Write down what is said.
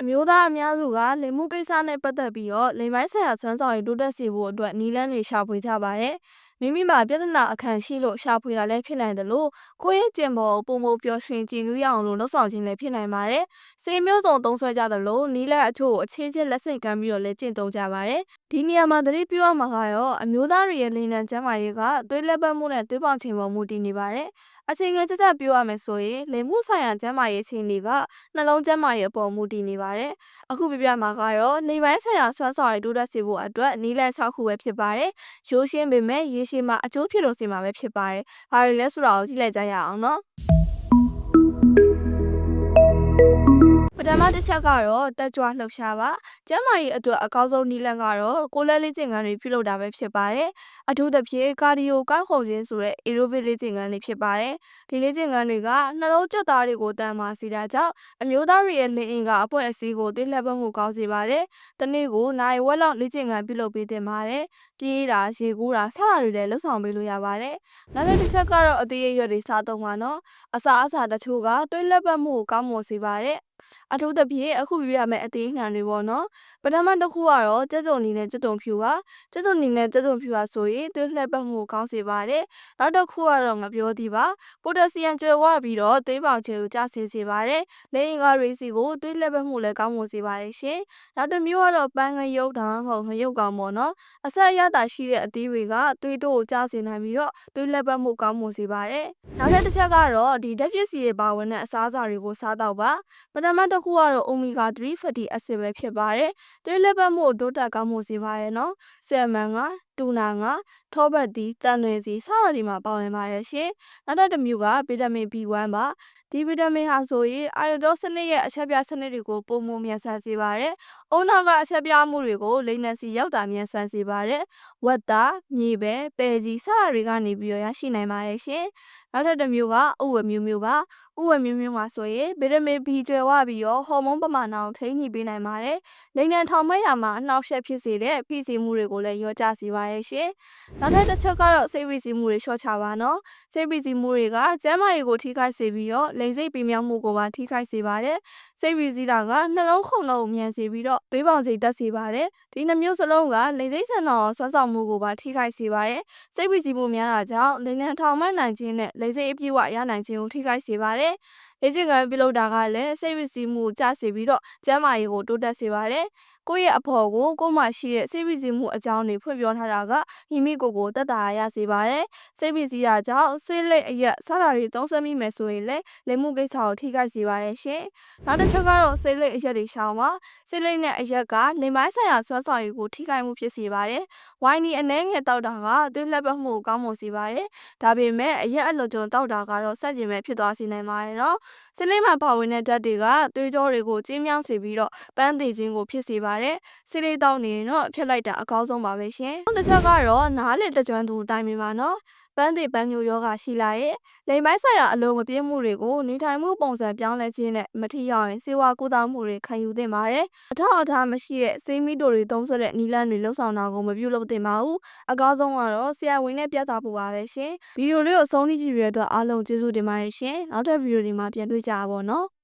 အမျိုးသားအများစုကလိမ်မှုကိစ္စနဲ့ပတ်သက်ပြီးတော့လိမ်ပိုင်းဆိုင်ရာစွမ်းဆောင်ရည်တိုးတက်စေဖို့အတွက်နည်းလမ်းတွေရှာဖွေကြပါတယ်။မိမိမှာပြဿနာအခံရှိလို့ရှာဖွေတာလည်းဖြစ်နိုင်တယ်လို့ကိုယ့်ရဲ့ကျင့်ပေါ်ကိုပုံမပျော်ရွှင်ကြည်နူးရအောင်လို့လှုပ်ဆောင်ခြင်းလည်းဖြစ်နိုင်ပါတယ်။စေမျိုးစုံသုံးဆွဲကြတယ်လို့နီးလက်အချို့ကိုအခြေချင်းလက်ဆင့်ကမ်းပြီးတော့လည်းကျင့်သုံးကြပါတယ်။ဒီနေရာမှာသတိပြုရမှာကတော့အမျိုးသားတွေရဲ့လိမ်လည်ကျမ်းမာရေးကသွေးလက်ပတ်မှုနဲ့သွေးပေါင်ချိန်ပေါ်မူတည်နေပါတယ်။အချိန်ငယ်ကြကြပြောရမယ်ဆိုရင်လိမ်မှုဆိုင်ရာကျန်းမာရေးအခြေအနေကနှလုံးကျန်းမာရေးအပေါ်မူတည်နေပါတယ်။အခုပြပြမှာကတော့လိမ်ပိုင်းဆိုင်ရာဆွမ်းဆောင်ရည်တိုးတက်စေဖို့အတွက်နီးလန့်6ခုပဲဖြစ်ပါတယ်။ရိုးရှင်းပေမဲ့ရေရှည်မှာအကျိုးဖြစ်လို့စေမှာပဲဖြစ်ပါတယ်။ဘာတွေလဲဆိုတာကိုကြည့်လိုက်ကြရအောင်နော်။ ပထမတစ်ချက်ကတော့တက်ကြွလှုပ်ရှားပါကျမ်းမာရေးအတွက်အကောင်းဆုံးနည်းလမ်းကတော့ကိုယ်လက်လေးကျင့်ခန်းတွေပြုလုပ်တာပဲဖြစ်ပါတယ်အထူးသဖြင့်ကာဒီယိုကောက်ခုံခြင်းဆိုတဲ့ aerobic လေ့ကျင့်ခန်းတွေဖြစ်ပါတယ်ဒီလေ့ကျင့်ခန်းတွေကနှလုံးကြက်သားတွေကိုတန်မာစေတာကြောင့်အမျိုးသားတွေရဲ့လင်းအင်ကအပွဲအစည်းကိုသိလှပ်မှုကောင်းစေပါတယ်တနေ့ကိုနိုင်ဝက်လောက်လေ့ကျင့်ခန်းပြုလုပ်ပေးတင်ပါတယ်ပြေးတာရေကူးတာစတာတွေလည်းလှုပ်ဆောင်ပေးလို့ရပါတယ်နောက်တစ်ချက်ကတော့အသေးအရွက်တွေစားသုံးပါနော်အစာအစာတချို့ကသွေးလက်ပတ်မှုကိုကောင်းမွန်စေပါတယ် အထူးသဖြင့်အခုပြရမယ့်အသေးနှံတွေပေါ့နော်ပထမတစ်ခုကတော့ကျက်တုံနီနဲ့ကျက်တုံဖြူပါကျက်တုံနီနဲ့ကျက်တုံဖြူပါဆိုရင်သွေးလှည့်ပတ်မှုကိုကောင်းစေပါတယ်နောက်တစ်ခုကတော့ငပြောသည်ပါပိုတက်ဆီယမ်ကျွဲဝပြီးတော့သွေးပေါင်ချေကိုကျဆင်းစေပါတယ်လိင်္ဂါရိစီကိုသွေးလှည့်ပတ်မှုလည်းကောင်းမွန်စေပါတယ်ရှင်နောက်တစ်မျိုးကတော့ပန်းငရုတ်ဒါမှမဟုတ်ငရုတ်ကောင်ပေါ့နော်အဆက်အရသာရှိတဲ့အသီးတွေကသွေးတို့ကိုကျစေနိုင်ပြီးတော့သွေးလှည့်ပတ်မှုကောင်းမွန်စေပါတယ်နောက်ထပ်တစ်ချက်ကတော့ဒီဓာတ်ပစ္စည်းတွေပါဝင်တဲ့အစားအစာတွေကိုစားတော့ပါပထမတစ်ခုကတော့ omega 3 fatty acid ပဲဖြစ်ပါတယ်။သွေးလက်ပတ်မှုကိုတိုးတက်ကောင်းမှုစေပါရဲ့နော်။ဆယ်မန်က တူနာကထောပတ်သီးတန်လွင်စီစတာတွေမှာပါဝင်ပါရဲ့ရှင်။နောက်တစ်မျိုးကဗီတာမင် B1 ပါ။ဒီဗီတာမင်ဟာဆိုရင်အာယုဒစနစ်ရဲ့အချက်ပြစနစ်တွေကိုပုံမမြန်ဆန်စေပါတယ်။အုံနောက်ကအချက်ပြမှုတွေကိုလိမ့်နစီရောက်တာမြန်ဆန်စေပါတယ်။ဝက်သား၊မြေပဲ၊ပဲကြီးစတာတွေကနေပြီးတော့ရရှိနိုင်ပါတယ်ရှင်။နောက်ထပ်တစ်မျိုးကဥဝမျိုးမျိုးပါဥဝမျိုးမျိုးမှာဆိုရင်ဗီတာမင် B ကျွယ်ဝပြီးတော့ဟော်မုန်းပမာဏကိုထိန်းညှိပေးနိုင်ပါတယ်။လိမ်လည်ထောင်မဲ့ရမှာအနှောက်အယှက်ဖြစ်စေတဲ့ဖိစီးမှုတွေကိုလည်းရောကြစေပါရဲ့ရှင်။နောက်ထပ်တစ်ချက်ကတော့စိတ်ဖိစီးမှုတွေလျှော့ချပါနော်။စိတ်ဖိစီးမှုတွေကကျန်းမာရေးကိုထိခိုက်စေပြီးတော့လိမ်စိတ်ပြင်းပြောင်းမှုကိုပါထိခိုက်စေပါတယ်။စိတ်ဖိစီးတာကနှလုံးခုန်လုံးကိုမြန်စေပြီးတော့သွေးပေါင်စိတ်တက်စေပါတယ်။ဒီနှမျိုးစလုံးကလိမ်စိတ်ဆန်တော်ဆွမ်းဆောင်မှုကိုပါထိခိုက်စေပါတယ်။စိတ်ဖိစီးမှုများတာကြောင့်လိမ်လည်ထောင်မဲ့နိုင်ခြင်းနဲ့လိမ်စိတ်အပြည့်အဝရနိုင်ခြင်းကိုထိခိုက်စေပါတယ်။လေ့ကျင့်ခန်းပြုလုပ်တာကလည်းစိတ်ဝိစီးမှုကျစေပြီးတော့ကျန်းမာရေးကိုတိုးတက်စေပါတယ်။ကိုယ့်ရဲ့အဖော်ကိုကိုယ်မှရှိတဲ့စိတ်ဝိစီးမှုအကြောင်းတွေဖွင့်ပြောထားတာကမိမိကိုယ်ကိုတက်တာရစေပါတယ်။စိတ်ဝိစီးတာကြောင့်စိတ်လက်အရက်စတာတွေသုံးဆွဲမိမယ်ဆိုရင်လည်းလိမ်မှုကိစ္စကိုထိခိုက်စေပါတယ်ရှင်။နောက်တစ်ချက်ကတော့စိတ်လက်အရက်တွေရှောင်ပါ။စိတ်လက်နဲ့အရက်ကလိမ်ပိုင်းဆိုင်ရာဆွမ်းဆောင်ရည်ကိုထိခိုက်မှုဖြစ်စေပါတယ်။ဝိုင်းနီအနှဲငယ်တောက်တာကသွေးလက်ပတ်မှုကိုကောင်းမွန်စေပါတယ်။ဒါပေမဲ့အရက်အလွန်ကြုံတောက်တာကတော့ဆက်ကျင်မဲ့ဖြစ်သွားစေနိုင်ပါတယ်နော်။စိတ်လေးမှာပါဝင်တဲ့ဓာတ်တွေကသွေးကြောတွေကိုကျဉ်းမြောင်းစေပြီးတော့ပန်းသေးခြင်းကိုဖြစ်စေပါတယ်။စိတ်လေးတောက်နေရင်တော့ဖြစ်လိုက်တာအကောင်းဆုံးပါပဲရှင်။နောက်တစ်ချက်ကတော့နားလေတကြွသူအတိုင်းပါနော်။ ပန်းသေးပန်းညိုယောဂရှိလာရဲ့လိမ်ပိုင်းဆိုင်ရာအလုံးမပြည့်မှုတွေကိုနေထိုင်မှုပုံစံပြောင်းလဲခြင်းနဲ့မထိရောက်ရင်စေဝါကုသမှုတွေခံယူသင့်ပါတယ်။အထောက်အထားမရှိတဲ့စေးမီတိုတွေသုံးဆွတဲ့နီလန်းတွေလှုပ်ဆောင်တာကိုမပြုလုပ်သင့်ပါဘူး။အကောင်းဆုံးကတော့ဆရာဝန်နဲ့ပြသဖို့ပါပဲရှင်။ဗီဒီယိုလေးကိုအဆုံးထိကြည့်ရတဲ့အတွက်အားလုံးကျေးဇူးတင်ပါတယ်ရှင်။နောက်ထပ်ဗီဒီယိုဒီမှာပြန်တွေ့ကြပါဘောနော်။